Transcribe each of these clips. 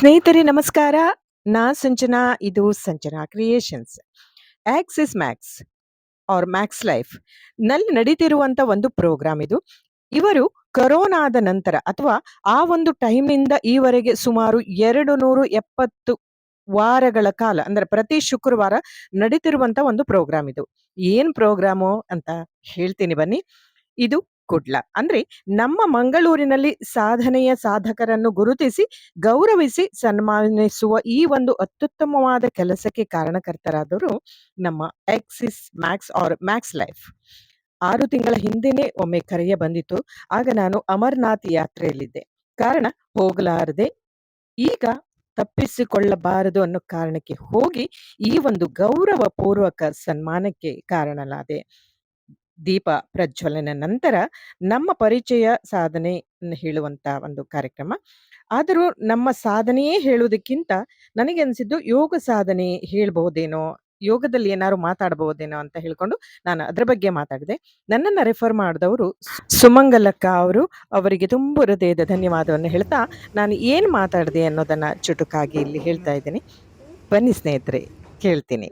ಸ್ನೇಹಿತರೆ, ನಮಸ್ಕಾರ. ನಾ ಸಂಜನಾ. ಇದು Sanjana creations. Axis Max or Max ಲೈಫ್ನಲ್ಲಿ ನಡೀತಿರುವಂತ ಒಂದು ಪ್ರೋಗ್ರಾಮ್ ಇದು. ಇವರು ಕರೋನಾದ ನಂತರ ಅಥವಾ ಆ ಒಂದು ಟೈಮ್‌ನಿಂದ ಈವರೆಗೆ ಸುಮಾರು 270 ವಾರಗಳ ಕಾಲ, ಅಂದ್ರೆ ಪ್ರತಿ ಶುಕ್ರವಾರ ನಡೀತಿರುವಂತ ಒಂದು ಪ್ರೋಗ್ರಾಮ್ ಇದು. ಏನ್ ಪ್ರೋಗ್ರಾಮು ಅಂತ ಹೇಳ್ತೀನಿ ಬನ್ನಿ. ಇದು ಕುಡ್ಲ. ಅಂದ್ರೆ ನಮ್ಮ ಮಂಗಳೂರಿನಲ್ಲಿ ಸಾಧನೆಯ ಸಾಧಕರನ್ನು ಗುರುತಿಸಿ, ಗೌರವಿಸಿ, ಸನ್ಮಾನಿಸುವ ಈ ಒಂದು ಅತ್ಯುತ್ತಮವಾದ ಕೆಲಸಕ್ಕೆ ಕಾರಣಕರ್ತರಾದವರು ನಮ್ಮ Axis Max or Max life. ಆರು ತಿಂಗಳ ಹಿಂದೆನೇ ಒಮ್ಮೆ ಕರೆಯ ಬಂದಿತ್ತು. ಆಗ ನಾನು ಅಮರನಾಥ್ ಯಾತ್ರೆಯಲ್ಲಿದ್ದೆ. ಕಾರಣ ಹೋಗಲಾರದೆ ಈಗ ತಪ್ಪಿಸಿಕೊಳ್ಳಬಾರದು ಅನ್ನೋ ಕಾರಣಕ್ಕೆ ಹೋಗಿ ಈ ಒಂದು ಗೌರವ ಪೂರ್ವಕ ಸನ್ಮಾನಕ್ಕೆ ಕಾರಣನಾದೆ. ದೀಪ ಪ್ರಜ್ವಲನ ನಂತರ ನಮ್ಮ ಪರಿಚಯ ಸಾಧನೆ ಹೇಳುವಂತ ಒಂದು ಕಾರ್ಯಕ್ರಮ. ಆದರೂ ನಮ್ಮ ಸಾಧನೆಯೇ ಹೇಳುವುದಕ್ಕಿಂತ ನನಗೆ ಅನ್ಸಿದ್ದು ಯೋಗ ಸಾಧನೆ ಹೇಳಬಹುದೇನೋ ಯೋಗದಲ್ಲಿ ಏನಾದ್ರು ಮಾತಾಡಬಹುದೇನೋ ಅಂತ ಹೇಳ್ಕೊಂಡು ನಾನು ಅದ್ರ ಬಗ್ಗೆ ಮಾತಾಡಿದೆ. ನನ್ನನ್ನ ರೆಫರ್ ಮಾಡಿದವರು ಸುಮಂಗಲಕ್ಕ ಅವರು. ಅವರಿಗೆ ತುಂಬ ಹೃದಯದ ಧನ್ಯವಾದವನ್ನು ಹೇಳ್ತಾ, ನಾನು ಏನು ಮಾತಾಡಿದೆ ಅನ್ನೋದನ್ನ ಚುಟುಕಾಗಿ ಇಲ್ಲಿ ಹೇಳ್ತಾ ಇದ್ದೀನಿ. ಬನ್ನಿ ಸ್ನೇಹಿತರೆ ಕೇಳ್ತೀನಿ.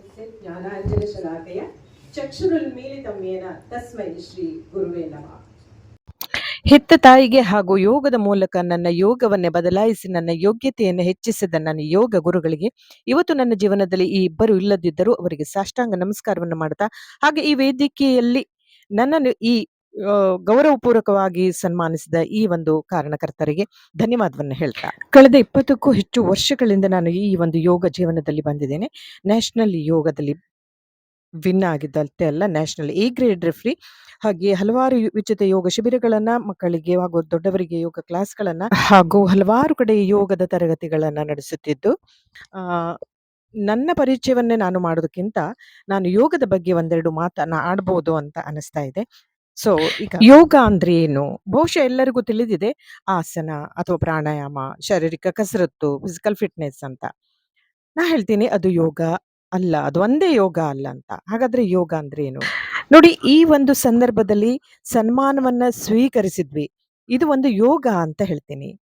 ಹೆತ್ತ ತಾಯಿಗೆ ಹಾಗೂ ಯೋಗದ ಮೂಲಕ ನನ್ನ ಯೋಗವನ್ನೇ ಬದಲಾಯಿಸಿ ನನ್ನ ಯೋಗ್ಯತೆಯನ್ನು ಹೆಚ್ಚಿಸಿದ ನನ್ನ ಯೋಗ ಗುರುಗಳಿಗೆ ಇವತ್ತು ನನ್ನ ಜೀವನದಲ್ಲಿ ಈ ಇಬ್ಬರು ಇಲ್ಲದಿದ್ದರೂ ಅವರಿಗೆ ಸಾಷ್ಟಾಂಗ ನಮಸ್ಕಾರವನ್ನು ಮಾಡ್ತಾ, ಹಾಗೆ ಈ ವೇದಿಕೆಯಲ್ಲಿ ನನ್ನನ್ನು ಈ ಗೌರವಪೂರ್ವಕವಾಗಿ ಸನ್ಮಾನಿಸಿದ ಈ ಒಂದು ಕಾರಣಕರ್ತರಿಗೆ ಧನ್ಯವಾದವನ್ನು ಹೇಳ್ತಾ. ಕಳೆದ ಇಪ್ಪತ್ತಕ್ಕೂ ಹೆಚ್ಚು ವರ್ಷಗಳಿಂದ ನಾನು ಈ ಒಂದು ಯೋಗ ಜೀವನದಲ್ಲಿ ಬಂದಿದ್ದೇನೆ. ನ್ಯಾಷನಲ್ ಯೋಗದಲ್ಲಿ ವಿನ್ ಆಗಿದ್ದಂತೆ ಅಲ್ಲ ನ್ಯಾಷನಲ್. ಎ ಗ್ರೇಡ್ ರೆಫ್ರಿ ಹಾಗೆ ಹಲವಾರು ಉಚಿತ ಯೋಗ ಶಿಬಿರಗಳನ್ನ ಮಕ್ಕಳಿಗೆ ಹಾಗೂ ದೊಡ್ಡವರಿಗೆ ಯೋಗ ಕ್ಲಾಸ್ಗಳನ್ನ ಹಾಗೂ ಹಲವಾರು ಕಡೆ ಯೋಗದ ತರಗತಿಗಳನ್ನ ನಡೆಸುತ್ತಿದ್ದು ನನ್ನ ಪರಿಚಯವನ್ನೇ ನಾನು ಮಾಡೋದಕ್ಕಿಂತ ನಾನು ಯೋಗದ ಬಗ್ಗೆ ಒಂದೆರಡು ಮಾತನ್ನ ಆಡ್ಬೋದು ಅಂತ ಅನಿಸ್ತಾ ಇದೆ. ಸೊ, ಈಗ ಯೋಗ ಅಂದ್ರೆ ಏನು? ಬಹುಶಃ ಎಲ್ಲರಿಗೂ ತಿಳಿದಿದೆ, ಆಸನ ಅಥವಾ ಪ್ರಾಣಾಯಾಮ, ಶಾರೀರಿಕ ಕಸರತ್ತು ಫಿಸಿಕಲ್ ಫಿಟ್ನೆಸ್ ಅಂತ. ನಾ ಹೇಳ್ತೀನಿ ಅದು ಯೋಗ. ಅಲ್ಲ, ಅದು ಒಂದೇ ಯೋಗ ಅಲ್ಲ ಅಂತ. ಹಾಗಾದ್ರೆ ಯೋಗ ಅಂದ್ರೆ ಏನು? ನೋಡಿ, ಈ ಒಂದು ಸಂದರ್ಭದಲ್ಲಿ ಸನ್ಮಾನವನ್ನ ಸ್ವೀಕರಿಸಿದ್ವಿ. ಇದು ಒಂದು ಯೋಗ ಅಂತ ಹೇಳ್ತೀನಿ.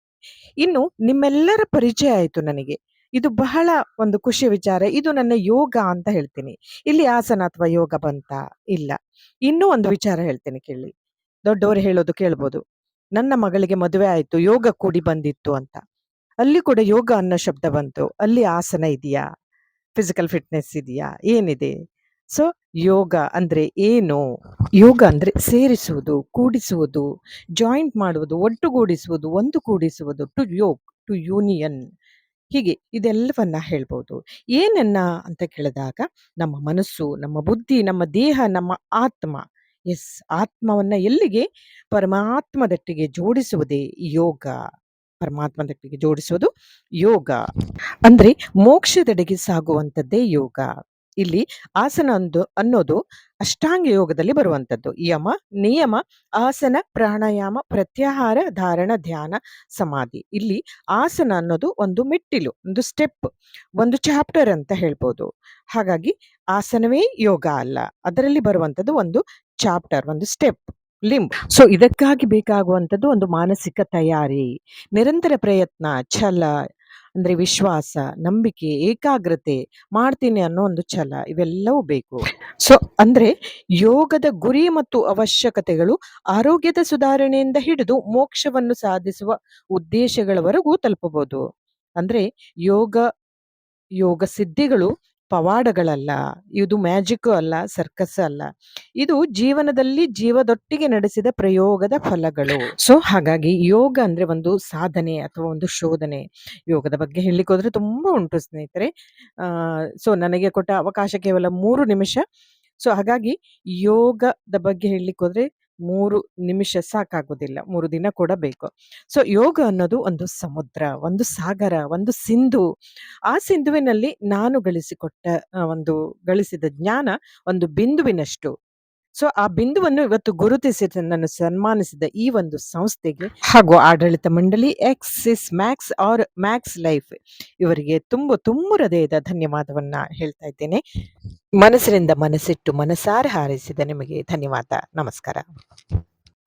ಇನ್ನು ನಿಮ್ಮೆಲ್ಲರ ಪರಿಚಯ ಆಯ್ತು ನನಗೆ. ಇದು ಬಹಳ ಒಂದು ಖುಷಿ ವಿಚಾರ. ಇದು ನನ್ನ ಯೋಗ ಅಂತ ಹೇಳ್ತೀನಿ. ಇಲ್ಲಿ ಆಸನ ಅಥವಾ ಯೋಗ ಬಂತ? ಇಲ್ಲ. ಇನ್ನೂ ಒಂದು ವಿಚಾರ ಹೇಳ್ತೀನಿ ಕೇಳಿ. ದೊಡ್ಡವರು ಹೇಳೋದು ಕೇಳ್ಬೋದು. ನನ್ನ ಮಗಳಿಗೆ ಮದುವೆ ಆಯ್ತು, ಯೋಗ ಕೂಡಿ ಬಂದಿತ್ತು ಅಂತ. ಅಲ್ಲಿ ಕೂಡ ಯೋಗ ಅನ್ನೋ ಶಬ್ದ ಬಂತು. ಅಲ್ಲಿ ಆಸನ ಇದೆಯಾ? ಫಿಸಿಕಲ್ ಫಿಟ್ನೆಸ್ ಇದೆಯಾ? ಏನಿದೆ? ಸೊ ಯೋಗ ಅಂದರೆ ಏನು? ಯೋಗ ಅಂದರೆ ಸೇರಿಸುವುದು, ಕೂಡಿಸುವುದು ಜಾಯಿಂಟ್ ಮಾಡುವುದು, ಒಟ್ಟುಗೂಡಿಸುವುದು, ಒಂದು ಕೂಡಿಸುವುದು ಟು ಯೋಗ ಟು ಯೂನಿಯನ್ ಹೀಗೆ ಇದೆಲ್ಲವನ್ನ ಹೇಳ್ಬೋದು. ಏನನ್ನ ಅಂತ ಕೇಳಿದಾಗ ನಮ್ಮ ಮನಸ್ಸು, ನಮ್ಮ ಬುದ್ಧಿ, ನಮ್ಮ ದೇಹ, ನಮ್ಮ ಆತ್ಮ ಎಸ್ ಆತ್ಮವನ್ನ ಎಲ್ಲಿಗೆ? ಪರಮಾತ್ಮದಟ್ಟಿಗೆ ಜೋಡಿಸುವುದೇ ಯೋಗ. ಪರಮಾತ್ಮದಟ್ಟಿಗೆ ಜೋಡಿಸೋದು ಯೋಗ. ಅಂದ್ರೆ ಮೋಕ್ಷದೆಡೆಗೆ ಸಾಗುವಂಥದ್ದೇ ಯೋಗ. ಇಲ್ಲಿ ಆಸನ ಅಂದು ಅನ್ನೋದು ಅಷ್ಟಾಂಗ ಯೋಗದಲ್ಲಿ ಬರುವಂಥದ್ದು. ಯಮ ನಿಯಮ ಆಸನ ಪ್ರಾಣಾಯಾಮ ಪ್ರತ್ಯಾಹಾರ ಧಾರಣ ಧ್ಯಾನ ಸಮಾಧಿ. ಇಲ್ಲಿ ಆಸನ ಅನ್ನೋದು ಒಂದು ಮೆಟ್ಟಿಲು ಒಂದು ಸ್ಟೆಪ್ ಒಂದು ಚಾಪ್ಟರ್ ಅಂತ ಹೇಳ್ಬೋದು. ಹಾಗಾಗಿ ಆಸನವೇ ಯೋಗ ಅಲ್ಲ. ಅದರಲ್ಲಿ ಬರುವಂಥದ್ದು ಒಂದು ಚಾಪ್ಟರ್ ಒಂದು ಸ್ಟೆಪ್. ಲಿಂಬ್. ಸೊ, ಇದಕ್ಕಾಗಿ ಬೇಕಾಗುವಂಥದ್ದು ಒಂದು ಮಾನಸಿಕ ತಯಾರಿ, ನಿರಂತರ ಪ್ರಯತ್ನ, ಛಲ, ಅಂದ್ರೆ ವಿಶ್ವಾಸ, ನಂಬಿಕೆ, ಏಕಾಗ್ರತೆ ಮಾಡ್ತೀನಿ ಅನ್ನೋ ಒಂದು ಛಲ ಇವೆಲ್ಲವೂ ಬೇಕು. ಸೊ, ಅಂದ್ರೆ ಯೋಗದ ಗುರಿ ಮತ್ತು ಅವಶ್ಯಕತೆಗಳು ಆರೋಗ್ಯದ ಸುಧಾರಣೆಯಿಂದ ಹಿಡಿದು ಮೋಕ್ಷವನ್ನು ಸಾಧಿಸುವ ಉದ್ದೇಶಗಳವರೆಗೂ ತಲುಪಬಹುದು. ಅಂದ್ರೆ ಯೋಗ ಯೋಗ ಸಿದ್ಧಿಗಳು ಪವಾಡಗಳಲ್ಲ, ಇದು ಮ್ಯಾಜಿಕ್ ಅಲ್ಲ, ಸರ್ಕಸ್ ಅಲ್ಲ, ಇದು ಜೀವನದಲ್ಲಿ ಜೀವದೊಟ್ಟಿಗೆ ನಡೆಸಿದ ಪ್ರಯೋಗದ ಫಲಗಳು. ಸೊ ಹಾಗಾಗಿ ಯೋಗ ಅಂದ್ರೆ ಒಂದು ಸಾಧನೆ ಅಥವಾ ಒಂದು ಶೋಧನೆ. ಯೋಗದ ಬಗ್ಗೆ ಹೇಳಲಿಕ್ಕೆ ಹೋದ್ರೆ ತುಂಬಾ ಉಂಟು ಸ್ನೇಹಿತರೆ. ಸೊ ನನಗೆ ಕೊಟ್ಟ ಅವಕಾಶ ಕೇವಲ ಮೂರು ನಿಮಿಷ. ಸೊ ಹಾಗಾಗಿ ಯೋಗದ ಬಗ್ಗೆ ಹೇಳಲಿಕ್ಕೆ ಹೋದ್ರೆ ಮೂರು ನಿಮಿಷ ಸಾಕಾಗೋದಿಲ್ಲ, ಮೂರು ದಿನ ಕೂಡ ಬೇಕು. ಸೊ, ಯೋಗ ಅನ್ನೋದು ಒಂದು ಸಮುದ್ರ, ಒಂದು ಸಾಗರ, ಒಂದು ಸಿಂಧು. ಆ ಸಿಂಧುವಿನಲ್ಲಿ ನಾನು ಗಳಿಸಿಕೊಟ್ಟ ಒಂದು ಗಳಿಸಿದ ಜ್ಞಾನ ಒಂದು ಬಿಂದುವಿನಷ್ಟು. ಸೊ ಆ ಬಿಂದುವನ್ನು ಇವತ್ತು ಗುರುತಿಸಿ ನನ್ನನ್ನು ಸನ್ಮಾನಿಸಿದ ಈ ಒಂದು ಸಂಸ್ಥೆಗೆ ಹಾಗೂ ಆಡಳಿತ ಮಂಡಳಿ Axis Max or Max life ಇವರಿಗೆ ತುಂಬ ತುಂಬ ಹೃದಯದ ಧನ್ಯವಾದವನ್ನ ಹೇಳ್ತಾ ಇದ್ದೇನೆ ಮನಸ್ಸಿನಿಂದ ಮನಸ್ಸಿಟ್ಟು ಮನಸಾರೆ ಹಾರೈಸಿದ ನಿಮಗೆ ಧನ್ಯವಾದ ನಮಸ್ಕಾರ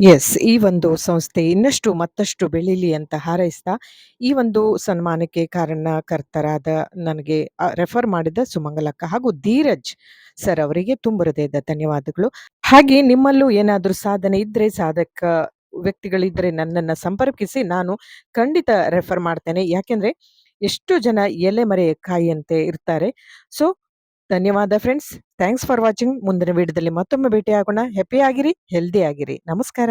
ಎಸ್. ಈ ಒಂದು ಸಂಸ್ಥೆ ಇನ್ನಷ್ಟು ಮತ್ತಷ್ಟು ಬೆಳೀಲಿ ಅಂತ ಹಾರೈಸ್ತಾ, ಈ ಒಂದು ಸನ್ಮಾನಕ್ಕೆ ಕಾರಣಕರ್ತರಾದ ನನಗೆ ರೆಫರ್ ಮಾಡಿದ ಸುಮಂಗಲಕ್ಕ ಹಾಗೂ ಧೀರಜ್ ಸರ್ ಅವರಿಗೆ ತುಂಬ ಹೃದಯದ ಧನ್ಯವಾದಗಳು. ಹಾಗೆ ನಿಮ್ಮಲ್ಲೂ ಏನಾದರೂ ಸಾಧನೆ ಇದ್ರೆ, ಸಾಧಕ ವ್ಯಕ್ತಿಗಳಿದ್ರೆ ನನ್ನನ್ನ ಸಂಪರ್ಕಿಸಿ. ನಾನು ಖಂಡಿತ ರೆಫರ್ ಮಾಡ್ತೇನೆ. ಯಾಕೆಂದ್ರೆ ಎಷ್ಟು ಜನ ಎಲೆ ಮರೆಯ ಕಾಯಿಯಂತೆ ಇರ್ತಾರೆ. ಸೊ, ಧನ್ಯವಾದ ಫ್ರೆಂಡ್ಸ್. Thanks for watching. ಮುಂದಿನ ವಿಡಿಯೋದಲ್ಲಿ ಮತ್ತೊಮ್ಮೆ ಭೇಟಿಯಾಗೋಣ. ಹ್ಯಾಪಿ ಆಗಿರಿ, ಹೆಲ್ದಿ ಆಗಿರಿ. ನಮಸ್ಕಾರ.